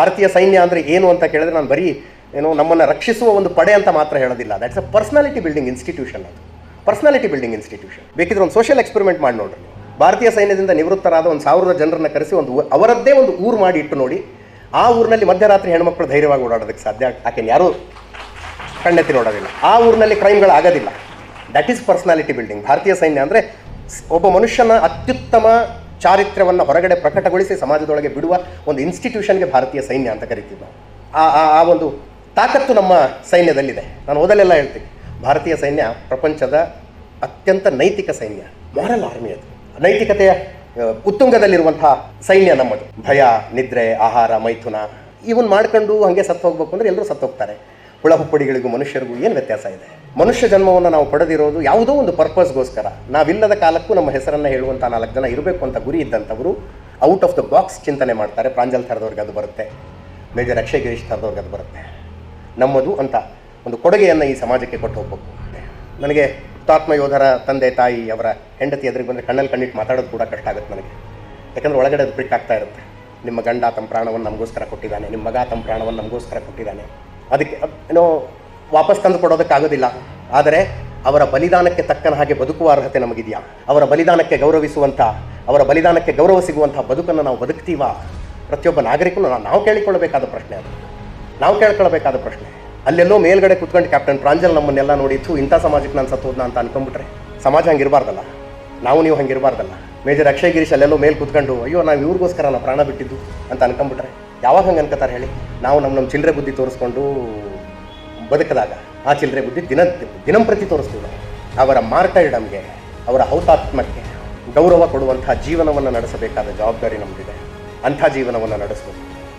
ಭಾರತೀಯ ಸೈನ್ಯ ಅಂದರೆ ಏನು ಅಂತ ಕೇಳಿದ್ರೆ ನಾನು ಬರೀ, ಏನೋ ನಮ್ಮನ್ನು ರಕ್ಷಿಸುವ ಒಂದು ಪಡೆ ಅಂತ ಮಾತ್ರ ಹೇಳೋದಿಲ್ಲ. That's a personality building institution ಅದು. ಪರ್ಸ್ನಾಲಿಟಿ ಬಿಲ್ಡಿಂಗ್ ಇನ್ಸ್ಟಿಟ್ಯೂಷನ್ ಬೇಕಿದ್ರೆ ಒಂದು ಸೋಷಿಯಲ್ ಎಕ್ಸ್ಪೆರಿಮೆಂಟ್ ಮಾಡಿ ನೋಡ್ರಿ. ಭಾರತೀಯ ಸೈನ್ಯದಿಂದ ನಿವೃತ್ತರಾದ ಒಂದು ಸಾವಿರದ ಜನರನ್ನ ಕರೆಸಿ ಒಂದು ಅವರದ್ದೇ ಒಂದು ಊರು ಮಾಡಿ ಇಟ್ಟು ನೋಡಿ, ಆ ಊರಿನಲ್ಲಿ ಮಧ್ಯರಾತ್ರಿ ಹೆಣ್ಮಕ್ಳು ಧೈರ್ಯವಾಗಿ ಓಡಾಡೋದಕ್ಕೆ ಸಾಧ್ಯ ಆಕೆ ಯಾರೂ ಕಣ್ಣೆತ್ತಿ ನೋಡೋದಿಲ್ಲ. ಆ ಊರಿನಲ್ಲಿ ಕ್ರೈಮ್ಗಳು ಆಗೋದಿಲ್ಲ. ದಟ್ ಈಸ್ ಪರ್ಸ್ನಾಲಿಟಿ ಬಿಲ್ಡಿಂಗ್ ಭಾರತೀಯ ಸೈನ್ಯ ಅಂದರೆ ಒಬ್ಬ ಮನುಷ್ಯನ ಅತ್ಯುತ್ತಮ ಚಾರಿತ್ರ್ಯವನ್ನು ಹೊರಗಡೆ ಪ್ರಕಟಗೊಳಿಸಿ ಸಮಾಜದೊಳಗೆ ಬಿಡುವ ಒಂದು ಇನ್ಸ್ಟಿಟ್ಯೂಷನ್ಗೆ ಭಾರತೀಯ ಸೈನ್ಯ ಅಂತ ಕರಿತೀವಿ ನಾವು. ಆ, ಆ- ಒಂದು ತಾಕತ್ತು ನಮ್ಮ ಸೈನ್ಯದಲ್ಲಿದೆ. ನಾನು ಓದಲೆಲ್ಲ ಹೇಳ್ತೀನಿ. ಭಾರತೀಯ ಸೈನ್ಯ ಪ್ರಪಂಚದ ಅತ್ಯಂತ ನೈತಿಕ ಸೈನ್ಯ ಮಾರಲ್ ಆರ್ಮಿ ಅದು. ನೈತಿಕತೆಯ ಉತ್ತುಂಗದಲ್ಲಿರುವಂತಹ ಸೈನ್ಯ ನಮ್ಮದು. ಭಯ, ನಿದ್ರೆ, ಆಹಾರ, ಮೈಥುನ, ಇವನ್ ಮಾಡ್ಕೊಂಡು ಹಾಗೆ ಸತ್ತು ಹೋಗ್ಬೇಕು ಅಂದ್ರೆ ಎಲ್ಲರೂ ಸತ್ತು ಹೋಗ್ತಾರೆ. ಹುಳ, ಹುಪ್ಪಡಿಗಳಿಗೂ ಮನುಷ್ಯರಿಗೂ ಏನು ವ್ಯತ್ಯಾಸ ಇದೆ? ಮನುಷ್ಯ ಜನ್ಮವನ್ನು ನಾವು ಪಡೆದಿರೋದು ಯಾವುದೋ ಒಂದು ಪರ್ಪಸ್ಗೋಸ್ಕರ. ನಾವಿಲ್ಲದ ಕಾಲಕ್ಕೂ ನಮ್ಮ ಹೆಸರನ್ನು ಹೇಳುವಂಥ ನಾಲ್ಕು ಜನ ಇರಬೇಕು ಅಂತ ಗುರಿ ಇದ್ದಂಥವರು ಔಟ್ ಆಫ್ ದ ಬಾಕ್ಸ್ ಚಿಂತನೆ ಮಾಡ್ತಾರೆ. ಪ್ರಾಂಜಲ್ ಥರದವ್ರಿಗೆ ಅದು ಬರುತ್ತೆ. ಮೇಜರ್ ಅಕ್ಷಯ್ ಗಿರೀಶ್ ಥರದವ್ರಿಗೆ ಅದು ಬರುತ್ತೆ. ನಮ್ಮದು ಅಂತ ಒಂದು ಕೊಡುಗೆಯನ್ನು ಈ ಸಮಾಜಕ್ಕೆ ಕೊಟ್ಟು ಹೋಗ್ಬೇಕು ನನಗೆ ಹುತಾತ್ಮ ಯೋಧರ ತಂದೆ ತಾಯಿ ಅವರ ಹೆಂಡತಿ ಎದುರಿಗೆ ಬಂದರೆ ಕಣ್ಣಲ್ಲಿ ಕಣ್ಣಿಟ್ಟು ಮಾತಾಡೋದು ಕೂಡ ಕಷ್ಟ ಆಗುತ್ತೆ ನನಗೆ. ಯಾಕಂದರೆ ಒಳಗಡೆ ಅದು ಆಗ್ತಾ ಇರುತ್ತೆ. ನಿಮ್ಮ ಗಂಡ ತಮ್ಮ ಪ್ರಾಣವನ್ನು ನಮಗೋಸ್ಕರ ಕೊಟ್ಟಿದ್ದಾನೆ, ನಿಮ್ಮ ಮಗ ತಮ್ಮ ಪ್ರಾಣವನ್ನು ನಮಗೋಸ್ಕರ ಕೊಟ್ಟಿದ್ದಾನೆ. ಅದಕ್ಕೆ, ಅದ್- ಏನೋ ವಾಪಸ್ ತಂದು ಕೊಡೋದಕ್ಕಾಗೋದಿಲ್ಲ. ಆದರೆ ಅವರ ಬಲಿದಾನಕ್ಕೆ ತಕ್ಕನ ಹಾಗೆ ಬದುಕುವ ಅರ್ಹತೆ ನಮಗಿದೆಯಾ? ಅವರ ಬಲಿದಾನಕ್ಕೆ ಗೌರವಿಸುವಂಥ, ಅವರ ಬಲಿದಾನಕ್ಕೆ ಗೌರವ ಸಿಗುವಂಥ ಬದುಕನ್ನು ನಾವು ಬದುಕ್ತೀವ? ಪ್ರತಿಯೊಬ್ಬ ನಾಗರಿಕನು ನಾವು- ಕೇಳಿಕೊಳ್ಳಬೇಕಾದ ಪ್ರಶ್ನೆ ಅದು. ನಾವು ಕೇಳ್ಕೊಳ್ಬೇಕಾದ ಪ್ರಶ್ನೆ. ಅಲ್ಲೆಲ್ಲೋ ಮೇಲ್ಗಡೆ ಕುತ್ಕೊಂಡು ಕ್ಯಾಪ್ಟನ್ ಪ್ರಾಂಜಲ್ ನಮ್ಮನ್ನೆಲ್ಲ ನೋಡಿ, ಥೂ, ಇಂಥ ಸಮಾಜಕ್ಕೆ ನಾನು ಸತ್ತೋದ್ನ ಅಂತ ಅನ್ಕೊಂಡ್ಬಿಟ್ರೆ, ಸಮಾಜ ಹಂಗಿರಬಾರ್ದಲ್ಲ? ನಾವು ನೀವು ಹಂಗಿರಬಾರ್ದಲ್ಲ? ಮೇಜರ್ ಅಕ್ಷಯ್ ಗಿರೀಶ್ ಅಲ್ಲೆಲ್ಲೋ ಮೇಲೆ ಕುತ್ಕೊಂಡು, ಅಯ್ಯೋ, ನಾವು ಇವ್ರಿಗೋಸ್ಕರ ನಾವು ಪ್ರಾಣ ಬಿಟ್ಟಿದ್ದು ಅಂತ ಅನ್ಕೊಂಬಿಟ್ರೆ ಯಾವಾಗ ಹಂಗೆ ಅನ್ಕೋತಾರೆ ಹೇಳಿ? ನಾವು ನಮ್ಮ ನಮ್ಮ ಚಿಲ್ಲರೆ ಬುದ್ಧಿ ತೋರಿಸ್ಕೊಂಡು ಬದುಕಿದಾಗ ಆ ಚಿಲ್ಲರೆ ಬುದ್ಧಿ ದಿನ ದಿನಂಪ್ರತಿ ತೋರಿಸ್ತೀವಿ. ಅವರ ಮಾರ್ಟೈಡಮ್ಗೆ ಅವರ ಹೌತಾತ್ಮಕ್ಕೆ ಗೌರವ ಕೊಡುವಂಥ ಜೀವನವನ್ನು ನಡೆಸಬೇಕಾದ ಜವಾಬ್ದಾರಿ ನಮ್ಮದಿದೆ ಅಂಥ ಜೀವನವನ್ನು ನಡೆಸಬೇಕು